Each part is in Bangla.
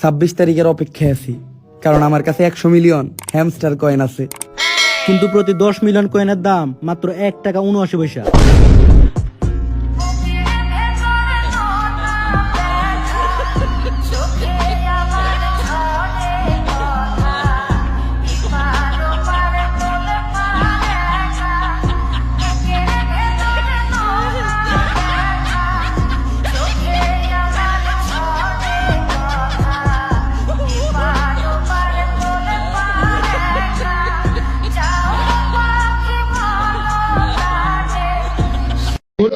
ছাব্বিশ তারিখের অপেক্ষায় আছি, কারণ আমার কাছে একশো মিলিয়ন হ্যামস্টার কয়েন আছে। কিন্তু প্রতি দশ মিলিয়ন কয়েনের দাম মাত্র এক টাকা উনআশি পয়সা।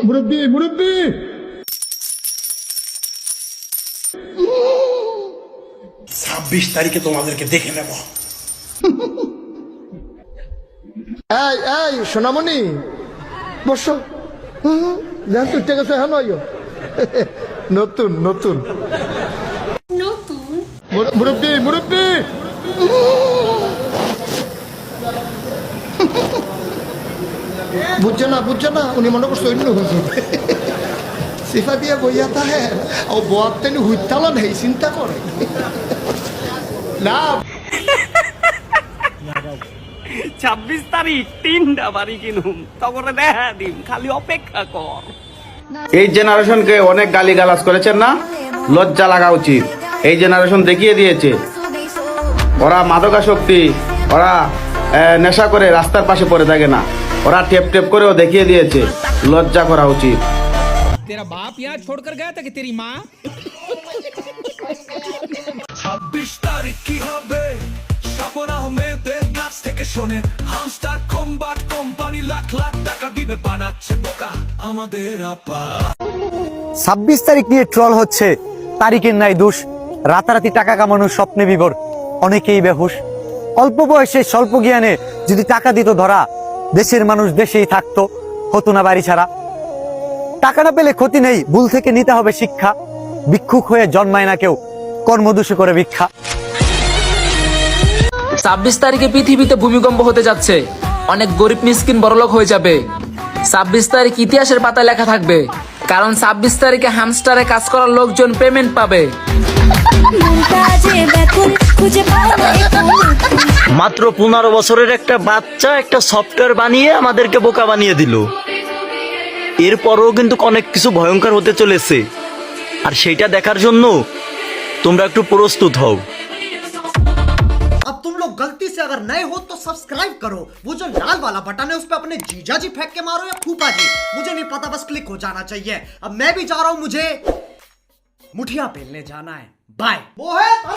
মুরব্বী মুরব্বী! ছাব্বিশ তারিখে তোমাদেরকে দেখে নেব। এই এই সোনামণি! বসো। দেখ তুই ঠিক আছে হ্যাঁ নতুন নতুন। নতুন? মুর- মুরব্বী মুরব্বী! বুঝছে না বুঝছে না? উনি মনে করছে অন্য হুজুর সিফা দিয়ে বইয়া তাহে ও বোয়ার তেনি হুইতালা নেই চিন্তা করে। না। ছাব্বিশ তারিখ তিনটা বাড়ি কিনুম। তখন দেখা দিম খালি অপেক্ষা কর। এই জেনারেশনকে অনেক গালি গালাজ করেছেন না? লজ্জা লাগা উচিত। এই জেনারেশন দেখিয়ে দিয়েছে। ওরা মাদকাসক্তি ওরা আহ, নেশা করে রাস্তার পাশে পড়ে থাকে না। ওরা টেপ টেপ করেও দেখিয়ে দিয়েছে লজ্জা করা উচিত। তেরা বাপ ইয়া ছোড় কর গয়া কি তেরি মা 26 তারিখ কি হবে? নাচ থেকে শোনে। হামস্টার কোম্পানি লাখ লাখ টাকা দিবে বানাচ্ছে বোকা আমাদের আপা। 26 তারিখ নিয়ে ট্রল হচ্ছে তারিখের নাই দোষ রাতারাতি টাকা কামানোর স্বপ্নে বিবর অনেকেই বেহুশ। অল্প বয়সে স্বল্প জ্ঞানে যদি টাকা দিত ধরা দেশের মানুষ দেশেই থাকতো হতো না বাড়ি ছাড়া। টাকা না পেলে ক্ষতি নেই ভুল থেকে নিতে হবে শিক্ষা। ভিক্ষুক হয়ে জন্মায় না কেউ কর্মদোষে করে ভিক্ষা। ছাব্বিশ তারিখে পৃথিবীতে ভূমিকম্প হতে যাচ্ছে। অনেক গরিব মিসকিন বড়লোক হয়ে যাবে। ছাব্বিশ তারিখ ইতিহাসের পাতায় লেখা থাকবে কারণ ছাব্বিশ তারিখে হামস্টারে কাজ করার লোকজন পেমেন্ট পাবে। মাত্র পনেরো বছরের একটা বাচ্চা একটা সফটওয়্যার বানিয়ে আমাদেরকে বোকা বানিয়ে দিল এরপরও কিন্তু অনেক কিছু ভয়ঙ্কর হতে চলেছে আর সেইটা দেখার জন্য তোমরা একটু প্রস্তুত হও अब तुम लोग गलती से अगर नए हो तो सब्सक्राइब करो वो जो लाल वाला बटन है उस पर अपने जीजा जी फेंक के मारो या फूफा जी मुझे नहीं पता बस क्लिक हो जाना चाहिए अब मैं भी जा रहा हूं मुझे मुठिया पेलने जाना है बाय